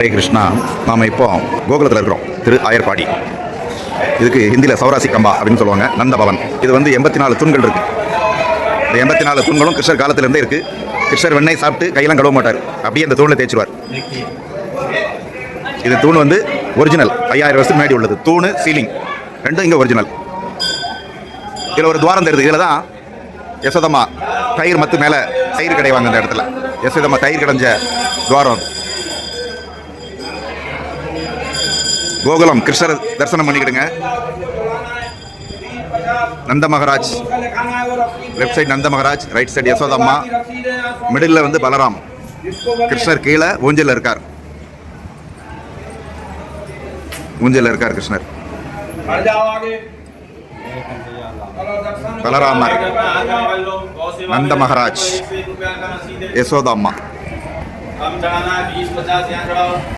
ஹரே கிருஷ்ணா. நாம் இப்போ கோகுலத்தில் இருக்கிறோம். திரு ஆயர்பாடி இதுக்கு ஹிந்தியில் சௌராசி கம்பா அப்படின்னு சொல்லுவாங்க. நந்த பவன் இது வந்து எண்பத்தி நாலு தூண்கள் இருக்கு. இந்த எண்பத்தி நாலு தூண்களும் கிருஷ்ணர் காலத்திலேருந்தே இருக்கு. கிருஷ்ணர் வெண்ணெய் சாப்பிட்டு கையெல்லாம் கழுவ மாட்டார். அப்படியே இந்த தூணில் தேய்ச்சிருவார். இது தூண் வந்து ஒரிஜினல் ஐயாயிரம் வருஷத்துக்கு முன்னாடி உள்ளது. தூணு சீலிங் ரெண்டும் இங்கே ஒரிஜினல் இதில் ஒரு துவாரம் தெரியுது. இதில் தான் யசோதம்மா தயிர் மத்து மேலே தயிர் கடைவாங்க இந்த இடத்துல. யசோதம்மா தயிர் கடைஞ்ச துவாரம் கோகுலம் கிருஷ்ணர் தரிசனம் பண்ணிக்கிடுங்க. Nanda Maharaj. Left side Nanda Maharaj right side Yashodamma. Middle வந்து பலராம். கிருஷ்ணர் கீழே ஊஞ்சலில் இருக்கார். ஊஞ்சலில் இருக்கார் கிருஷ்ணர். பலராமர் நந்த மகராஜ். யசோதாம்மா.